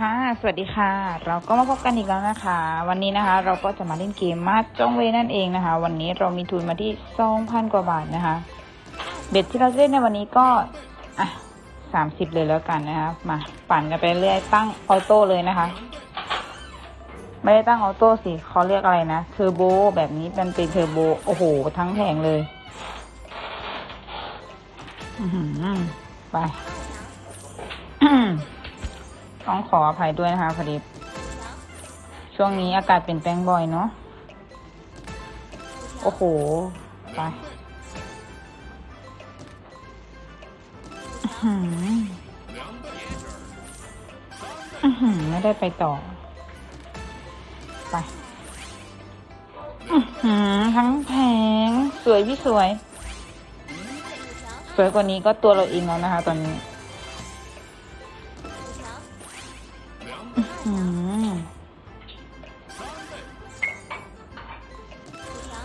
ค่ะ สวัสดีค่ะ เราก็มาพบกันอีกแล้วนะคะ วันนี้นะคะ เราก็จะมาเล่นเกมมาจองเวนั่นเองนะคะ วันนี้เรามีทุนมาที่สองพันกว่าบาทนะคะ เบ็ดที่เราเล่นในวันนี้ก็อะสามสิบเลยแล้วกันนะคะมาปั่นกันไปเรื่อยตั้งออโต้เลยนะคะ ไม่ได้ตั้งออโต้สิเขาเรียกอะไรนะเทอร์โบแบบนี้มันเป็นเทอร์โบโอ้โห ทั้งแผงเลยอืไป ต้องขออภัยด้วยนะคะพอดีช่วงนี้อากาศเปลี่ยนแปลงบ่อยเนาะ โอ้โห ไปอื้อหืออื้อหือไม่ได้ไปต่อ ไปอื้อหือทั้งแผงสวยพี่สวย สวยกว่านี้ก็ตัวเราเองแล้วนะคะตอนนี้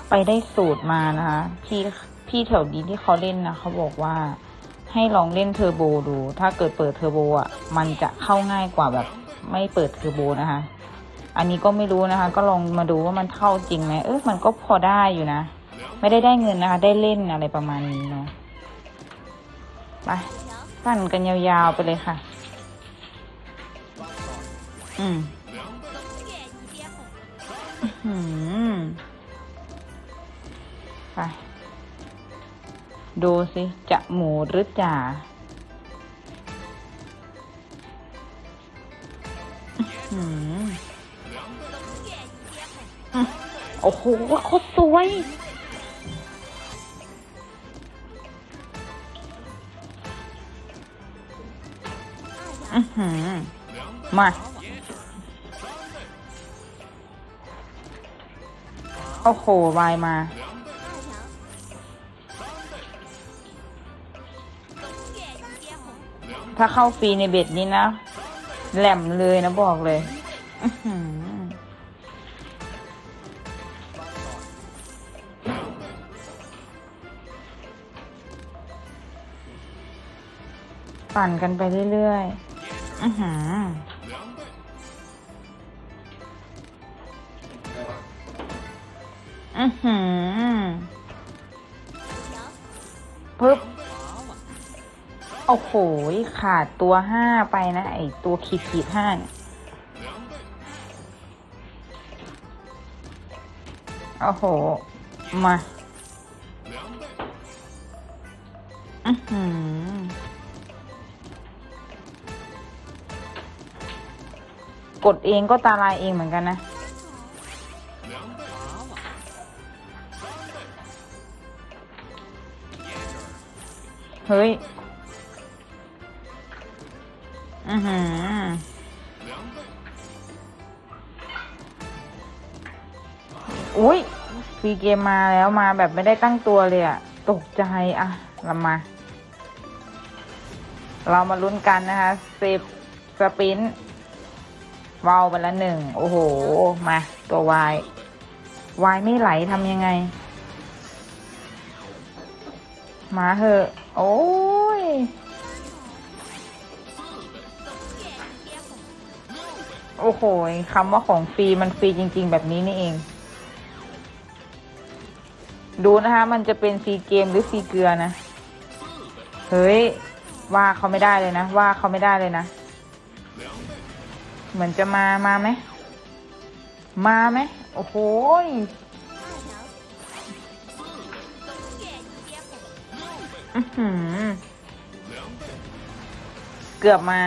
ไปได้สูตรมานะคะพี่พี่แถวนี้ที่เขาเล่นนะเขาบอกว่าให้ลองเล่นเทอร์โบดู ถ้าเกิดเปิดเทอร์โบอะ มันจะเข้าง่ายกว่าแบบ ไม่เปิดเทอร์โบนะคะ อันนี้ก็ไม่รู้นะคะ ก็ลองมาดูว่ามันเข้าจริงไหมเออมันก็พอได้อยู่นะ ไม่ได้ได้เงินนะคะ ได้เล่นอะไรประมาณนี้เนาะ ไปปั่นกันยาวๆไปเลยค่ะ อืมอืม ไป ดูสิ จะหมูหรือจ่าโอ้โหโคตรสวย อือหือ มา โอ้โห วายมา ถ้าเข้าฟรีในเบ็ดนี้นะ แหลมเลยนะบอกเลยปั่นกันไปเรื่อยๆ อือหืออือหือปึ๊บ โอ้โห ขาดตัวห้าไปนะ ไอตัวขีดขีดห้าเนี่ยโอ้โห มาอือหือกดเองก็ตาลายเองเหมือนกันนะ เฮ้ย อือหืออุ้ยฟรีเกมมาแล้วมาแบบไม่ได้ตั้งตัวเลยอะตกใจอะเรามา เรามาลุ้นกันนะคะสิบสปินวาวไปละหนึ่ง โอ้โห มา ตัววายวายไม่ไหลทำยังไง มาเหอะ โอ้ย โอ้โหคำว่าของฟรีมันฟรีจริง ๆ แบบนี้นี่เอง ดูนะคะ มันจะเป็นฟรีเกมหรือฟรีเกลือนะ เฮ้ย ว่าเขาไม่ได้เลยนะ ว่าเขาไม่ได้เลยนะ เหมือนจะมา มาไหม มาไหม โอ้โหเกือบมา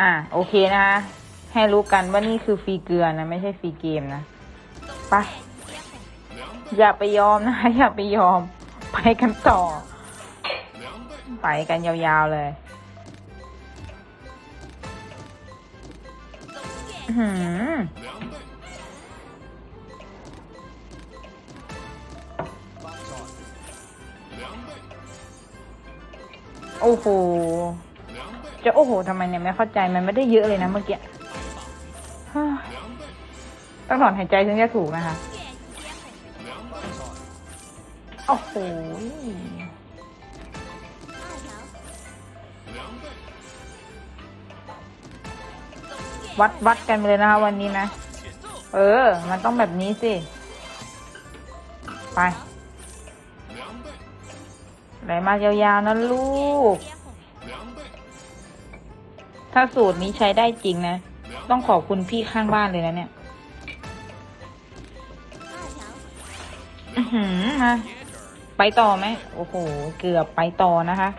อะโอเคนะคะให้รู้กันว่านี่คือฟรีเกลือนะ ไม่ใช่ฟรีเกมนะไปอย่าไปยอมนะคะอย่าไปยอม ไปกันต่อ ไปกันยาวๆเลยอื้อหือโอ้โห จะโอ้โหทำไมเนี่ยไม่เข้าใจมันไม่ได้เยอะเลยนะเมื่อกี้ต้องถอนหายใจถึงจะถูกนะคะ โอ้โหวัดวัดกันเลยนะคะวันนี้นะ เออ มันต้องแบบนี้สิ ไป ไหลมายาวๆนะลูก ถ้าสูตรนี้ใช้ได้จริงนะ ต้องขอบคุณพี่ข้างบ้านเลยนะเนี่ยอื้อหือมาไปต่อไหม โอ้โห เกือบไปต่อนะคะ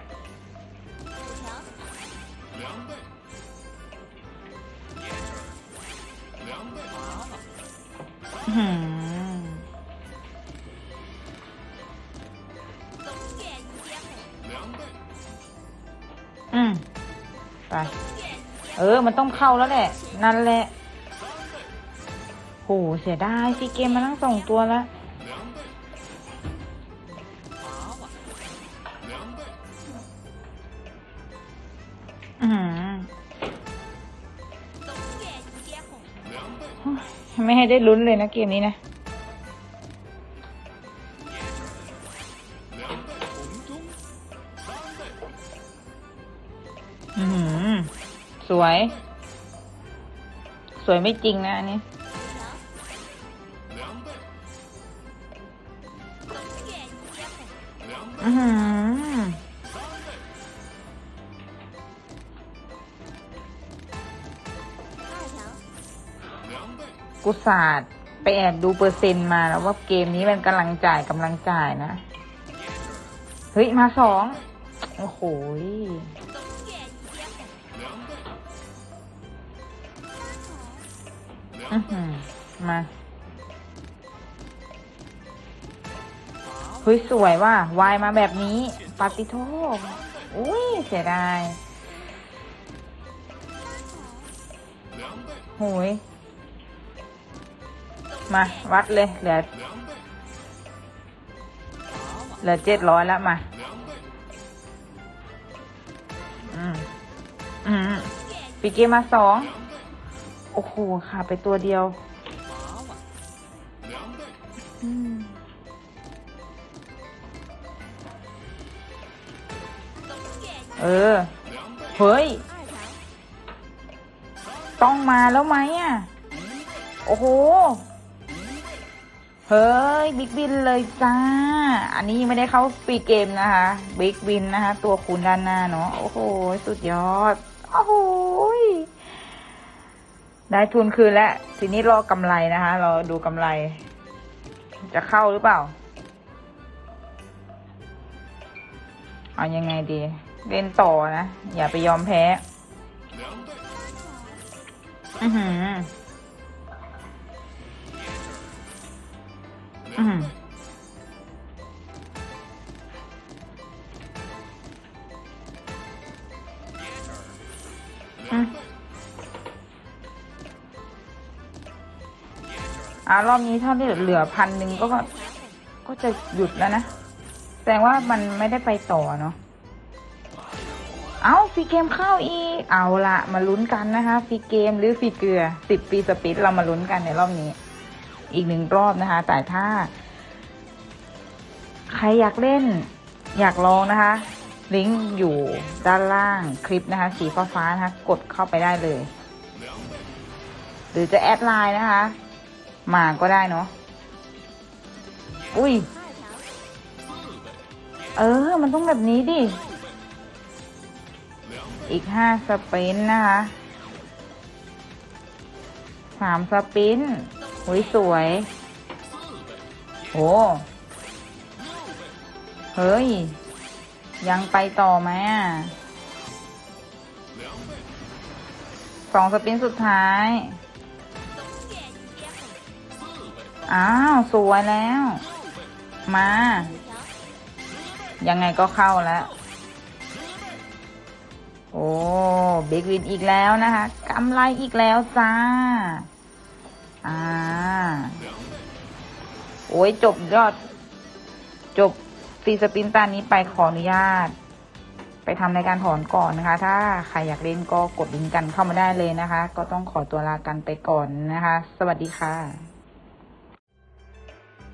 อื้อหือ เออ มันต้องเข้าแล้วแหละ นั่นแหละ โห เสียดายซีเกมมาทั้งสองตัวแล้ว อือหือไม่ให้ได้ลุ้นเลยนะเกมนี้นะ อือหือ สวย สวยไม่จริงนะอันนี้ อือหือกุศาสตร์ไปแอบดูเปอร์เซ็นต์มาแล้วว่าเกมนี้มันกำลังจ่ายกำลังจ่ายนะ เฮ้ย มาสอง โอ้โห มาเฮ้ยสวยว่ะวายมาแบบนี้ปาติโทอุ้ยเสียดายโหยมา วัดเลยเหลือเหลือเจ็ดร้อยแล้วมา อืม อืมปีเกมมาสอง อ้โหขาดไปตัวเดียวอเออ เฮ้ย ต้องมาแล้วไหมอะ โอ้โห เฮ้ย บิ๊กวินเลยจ้า อันนี้ยังไม่ได้เข้าปีเกมนะคะ บิ๊กวินนะคะ ตัวคูณด้านหน้าเนาะ โอ้โห สุดยอด โอ้โห ได้ทุนคืนแล้วทีนี้รอกำไรนะคะ เราดูกำไร จะเข้าหรือเปล่า เอายังไงดี เล่นต่อนะ อย่าไปยอมแพ้ อือหืออือื อ่ารอบนี้เท่าที่เหลือพันหนึ่งก็ก็จะหยุดแล้วนะ แสดงว่ามันไม่ได้ไปต่อเนาะเอาฟรีเกมเข้าอีก เอาละมาลุ้นกันนะคะฟรีเกมหรือฟรีเกลือสิบปีสปิดเรามาลุ้นกันในรอบนี้ อีกหนึ่งรอบนะคะ แต่ถ้า ใครอยากเล่น อยากลองนะคะ ลิงก์อยู่ด้านล่างคลิปนะคะ สีฟ้าฟ้าๆนะคะ กดเข้าไปได้เลย หรือจะแอดไลน์นะคะ มาก็ได้เนาะ อุ้ย เออ มันต้องแบบนี้ดิ อีกห้าสปรินต์นะคะสามสปรินต์หุยสวย โอ้เฮ้ย ยังไปต่อไหมอะสองสปรินต์สุดท้าย อ้าว สวยแล้ว มา ยังไงก็เข้าแล้ว โอ้บิ๊กวินอีกแล้วนะคะกำไรอีกแล้วจ้า อ่า โอ้ยจบยอด จบตีสปินตานี้ไปขออนุญาต ไปทำในการถอนก่อนนะคะ ถ้าใครอยากเล่นก็กดลิงก์กันเข้ามาได้เลยนะคะ ก็ต้องขอตัวลากันไปก่อนนะคะ สวัสดีค่ะ